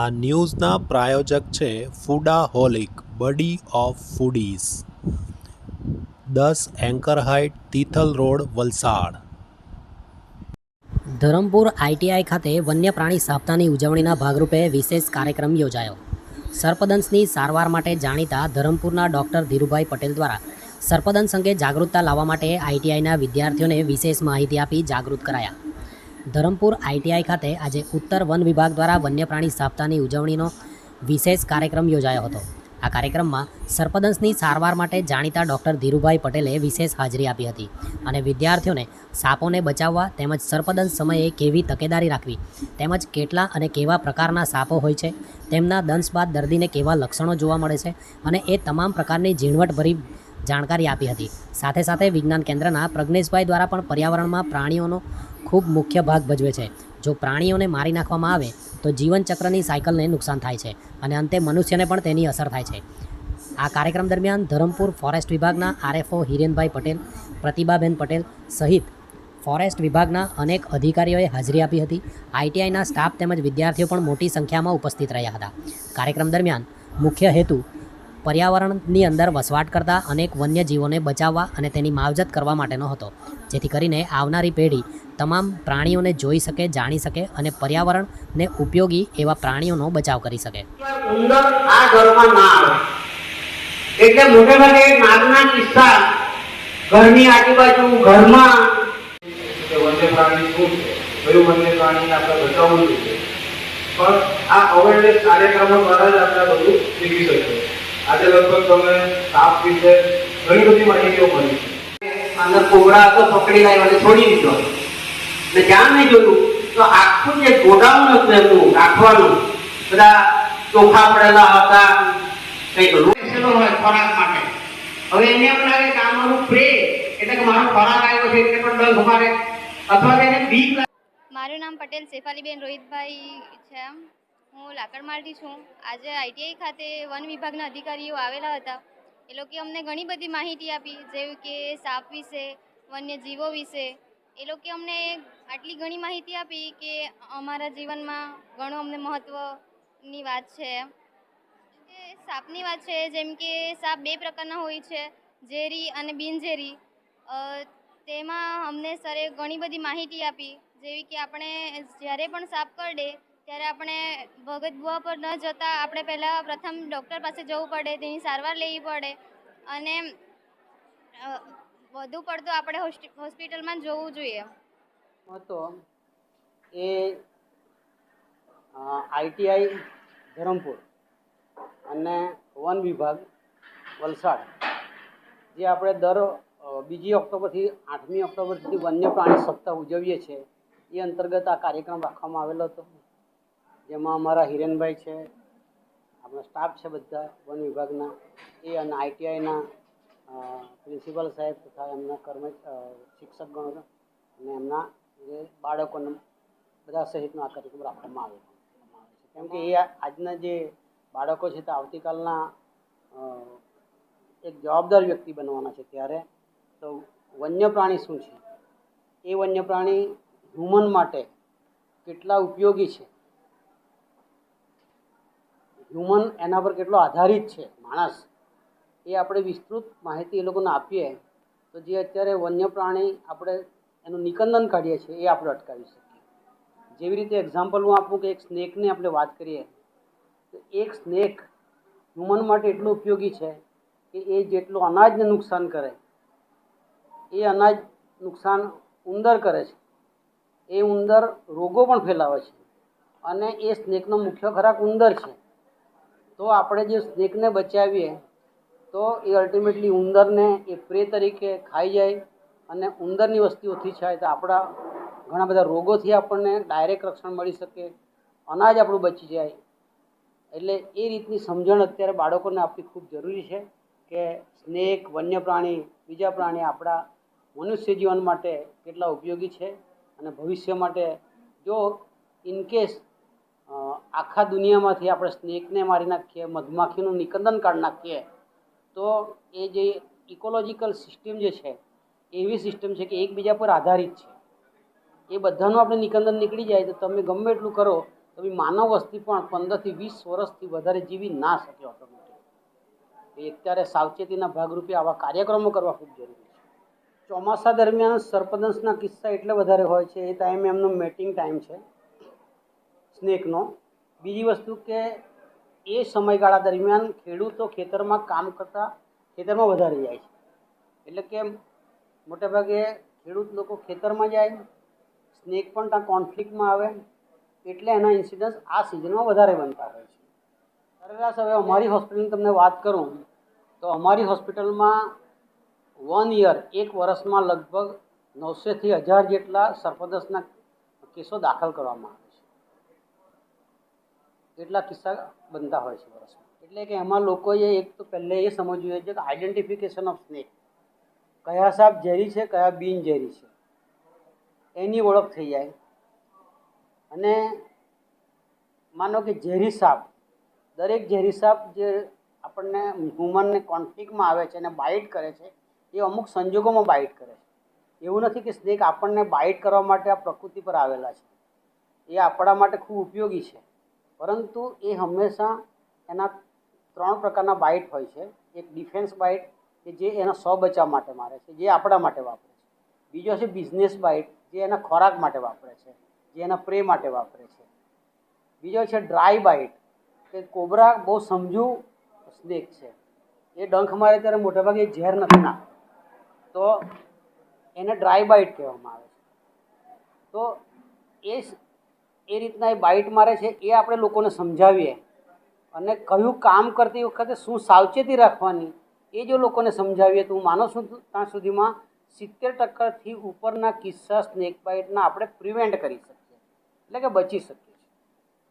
આ ન્યૂઝના પ્રાયોજક છે ફૂડાહોલિક, બડી ઓફ ફૂડીઝ. દસ anchor height, Tithal road, Valsad. Dharampur ITI ખાતે વન્ય પ્રાણી સપ્તાહની ઉજવણીના ભાગરૂપે વિશેષ કાર્યક્રમ યોજાયો. સર્પદંશની સારવાર માટે જાણીતા ધરમપુરના ડૉક્ટર ધીરુભાઈ પટેલ દ્વારા સર્પદંશ અંગે જાગૃતતા લાવવા માટે આઈટીઆઈના વિદ્યાર્થીઓને વિશેષ માહિતી આપી જાગૃત કરાયા. ધરમપુર આઈટીઆઈ ખાતે આજે ઉત્તર વન વિભાગ દ્વારા વન્યપ્રાણી સપ્તાહની ઉજવણીનો વિશેષ કાર્યક્રમ યોજાયો હતો. આ કાર્યક્રમમાં સર્પદંશની સારવાર માટે જાણીતા ડૉક્ટર ધીરુભાઈ પટેલે વિશેષ હાજરી આપી હતી અને વિદ્યાર્થીઓને સાપોને બચાવવા તેમજ સર્પદંશ સમયે કેવી તકેદારી રાખવી તેમજ કેટલા અને કેવા પ્રકારના સાપો હોય છે, તેમના દંશ બાદ દર્દીને કેવા લક્ષણો જોવા મળે છે અને એ તમામ પ્રકારની ઝીણવટભરી જાણકારી આપી હતી. સાથે સાથે વિજ્ઞાન કેન્દ્રના પ્રજ્ઞેશભાઈ દ્વારા પણ પર્યાવરણમાં પ્રાણીઓનો ખૂબ મુખ્ય ભાગ ભજવે છે. જો પ્રાણીઓને મારી નાખવામાં આવે, તો જીવનચક્રની સાયકલને નુકસાન થાય છે અને અંતે મનુષ્યને પણ તેની અસર થાય છે. આ કાર્યક્રમ દરમિયાન ધરમપુર ફોરેસ્ટ વિભાગના આરએફઓ હિરેનભાઈ પટેલ, પ્રતિભાબેન પટેલ સહિત ફોરેસ્ટ વિભાગના અનેક અધિકારીઓએ હાજરી આપી હતી. આઈટીઆઈના સ્ટાફ તેમજ વિદ્યાર્થીઓ પણ મોટી સંખ્યામાં ઉપસ્થિત રહ્યા હતા. કાર્યક્રમ દરમિયાન મુખ્ય હેતુ પર્યાવરણની અંદર વસવાટ કરતા અનેક વન્યજીવોને બચાવવા અને તેની માવજત કરવા માટેનો હતો. જેથી કરીને આવનારી પેઢી તમામ પ્રાણીઓને જોઈ શકે, જાણી શકે અને પર્યાવરણને ઉપયોગી એવા પ્રાણીઓનો બચાવ કરી શકે. એટલે મોટે ભાગે નાગના કિસ્સા ઘરની આજુબાજુ ઘરમાં વન્ય પ્રાણી શું છે? કયું વન્ય પ્રાણીને આપણે બચાવવું જોઈએ? પણ આ અવેરનેસ કાર્યક્રમો દ્વારા જ આપણે બધું શીખી શકીએ. આજે લગભગ તમને સાપ વિશે ઘણી બધી માહિતીઓ મળી. છે અંદર કોબરા હતો પકડી લાવ્યો અને છોડી દીધો. એટલે જ્યાં નહીં જોયું તો આખું જે ગોડાઉન હતું એમનું રાખવાનું. બધા ચોખા પડેલા હતા કંઈક બેસેલો હોય ખોરાક માટે. હવે એને એમ લાગે કે આ મારું પ્રે એટલે કે મારો ખોરાક આવ્યો છે એટલે પણ ડંખ મારે. અથવા તો એને બીક લાગે. મારું નામ પટેલ શેફાલીબેન રોહિતભાઈ છે હું લાકડમાળથી છું. આજે આઈટીઆઈ ખાતે વન વિભાગના અધિકારીઓ આવેલા હતા. એ લોકોએ અમને ઘણી બધી માહિતી આપી, જેવી કે સાપ વિશે, વન્યજીવો વિશે. એ લોકોએ અમને આટલી ઘણી માહિતી આપી કે અમારા જીવનમાં ઘણું અમને મહત્ત્વની વાત છે. કે સાપની વાત છે, જેમ કે સાપ બે પ્રકારના હોય છે, ઝેરી અને બિનઝેરી. તેમાં અમને સરે ઘણી બધી માહિતી આપી, જેવી કે આપણે જ્યારે પણ સાપ કરડે ત્યારે આપણે ભગત પર ન જતાં આપણે પહેલાં પ્રથમ ડૉક્ટર પાસે જવું પડે, તેની સારવાર લેવી પડે અને વધુ પડતું આપણે હોસ્પિટલમાં જવું જોઈએ. હતો એ આઈટીઆઈ ધરમપુર અને વન વિભાગ વલસાડ, જે આપણે દર બીજી ઓક્ટોબરથી આઠમી ઓક્ટોબર સુધી વન્ય પ્રાણી સપ્તાહ ઉજવીએ છીએ. એ અંતર્ગત આ કાર્યક્રમ રાખવામાં આવેલો હતો. જેમાં અમારા હિરેનભાઈ છે, આપણા સ્ટાફ છે બધા, વન વિભાગના, એ અને આઈટીઆઈના પ્રિન્સિપાલ સાહેબ તથા એમના કર્મ શિક્ષકગણો અને એમના જે બાળકોને બધા સહિતનો આ કાર્યક્રમ રાખવામાં આવ્યો છે કેમ કે એ આજના જે બાળકો છે તે આવતીકાલના એક જવાબદાર વ્યક્તિ બનવાના છે ત્યારે. તો વન્ય પ્રાણી શું છે? એ વન્ય પ્રાણી હ્યુમન માટે કેટલા ઉપયોગી છે? હ્યુમન એના પર કેટલો આધારિત છે? માણસ. એ આપણે વિસ્તૃત માહિતી એ લોકોને આપીએ, તો જે અત્યારે વન્ય પ્રાણી આપણે એનું નિકંદન કાઢીએ છીએ, એ આપણે અટકાવી શકીએ. જેવી રીતે એક્ઝામ્પલ હું આપું કે એક સ્નેકની આપણે વાત કરીએ, તો એક સ્નેક હ્યુમન માટે એટલું ઉપયોગી છે કે એ જેટલું અનાજને નુકસાન કરે, એ અનાજ નુકસાન ઉંદર કરે છે. એ ઉંદર રોગો પણ ફેલાવે છે. અને એ સ્નેકનો મુખ્ય ખોરાક ઉંદર છે. તો આપણે જે સ્નેકને બચાવીએ, તો એ અલ્ટિમેટલી ઉંદરને એ પ્રે તરીકે ખાઈ જાય અને ઉંદરની વસ્તી ઓછી થાય. તો આપણા ઘણા બધા રોગોથી આપણને ડાયરેક્ટ રક્ષણ મળી શકે, અનાજ આપણું બચી જાય. એટલે એ રીતની સમજણ અત્યારે બાળકોને આપવી ખૂબ જરૂરી છે કે સ્નેક વન્ય પ્રાણી બીજા પ્રાણી આપણા મનુષ્ય જીવન માટે કેટલા ઉપયોગી છે અને ભવિષ્ય માટે જો ઇનકેસ આખા દુનિયામાંથી આપણે સ્નેકને મારી નાખીએ, મધમાખીનું નિકંદન કાઢી નાખીએ, તો એ જે ઇકોલોજીકલ સિસ્ટમ જે છે, એવી સિસ્ટમ છે કે એકબીજા પર આધારિત છે. એ બધાનું આપણે નિકંદન નીકળી જાય તો તમે ગમે એટલું કરો તો માનવ વસ્તી પણ પંદરથી વીસ વર્ષથી વધારે જીવી ના શકે ઓટોમેટિક એ અત્યારે સાવચેતીના ભાગરૂપે આવા કાર્યક્રમો કરવા ખૂબ જરૂરી છે. ચોમાસા દરમિયાન સર્પદંશના કિસ્સા એટલે વધારે હોય છે, એ ટાઈમે એમનો મેટિંગ ટાઈમ છે. સ્નેકનો. બીજી વસ્તુ કે એ સમયગાળા દરમિયાન ખેડૂતો ખેતરમાં કામ કરતાં ખેતરમાં વધારે જાય છે. એટલે કે મોટેભાગે ખેડૂત લોકો ખેતરમાં જાય સ્નેક પણ ત્યાં કોન્ફ્લિક્ટમાં આવે, એટલે એના ઇન્સિડન્સ આ સિઝનમાં વધારે બનતા હોય છે. સરેરાશ હવે અમારી હોસ્પિટલની તમને વાત કરું, તો અમારી હોસ્પિટલમાં વન યર એક વર્ષમાં લગભગ નવસોથી હજાર જેટલા સર્પદસના કેસો દાખલ કરવામાં આવે છે. એટલા કિસ્સા બનતા હોય છે વર્ષમાં? એટલે કે એમાં લોકોએ એક તો પહેલે એ સમજવું જોઈએ છે કે આઈડેન્ટિફિકેશન ઓફ સ્નેક કયા સાપ ઝેરી છે, કયા બિન ઝેરી છે. એની ઓળખ થઈ જાય. અને માનો કે ઝેરી સાપ, દરેક ઝેરી સાપ જે આપણને હ્યુમનને કોન્ફ્લિક્ટમાં આવે છે અને બાઇટ કરે છે, એ અમુક સંજોગોમાં બાઇટ કરે છે. એવું નથી કે સ્નેક આપણને બાઇટ કરવા માટે આ પ્રકૃતિ પર આવેલા છે. એ આપણા માટે ખૂબ ઉપયોગી છે. પરંતુ એ હંમેશા એના ત્રણ પ્રકારના બાઇટ હોય છે. એક ડિફેન્સ બાઇટ કે જે એના સ્વ બચાવ માટે મારે છે, જે આપણા માટે વાપરે છે. બીજો છે બિઝનેસ બાઇટ જે એના ખોરાક માટે વાપરે છે, જે એના પ્રે માટે વાપરે છે. બીજો છે ડ્રાય બાઇટ કે કોબરા બહુ સમજુ સ્નેક છે. એ ડંખ મારે ત્યારે મોટાભાગે ઝેર નથી નાખતો. તો એને ડ્રાય બાઇટ કહેવામાં આવે છે. તો એ એ રીતના એ બાઇટ મારે છે એ આપણે લોકોને સમજાવીએ. અને કયું કામ કરતી વખતે શું સાવચેતી રાખવાની એ જો લોકોને સમજાવીએ તો હું માનું છું ત્યાં સુધીમાં સિત્તેર ટકાથી ઉપરના કિસ્સા સ્નેક બાઇટના આપણે પ્રિવેન્ટ કરી શકીએ. એટલે કે બચી શકીએ.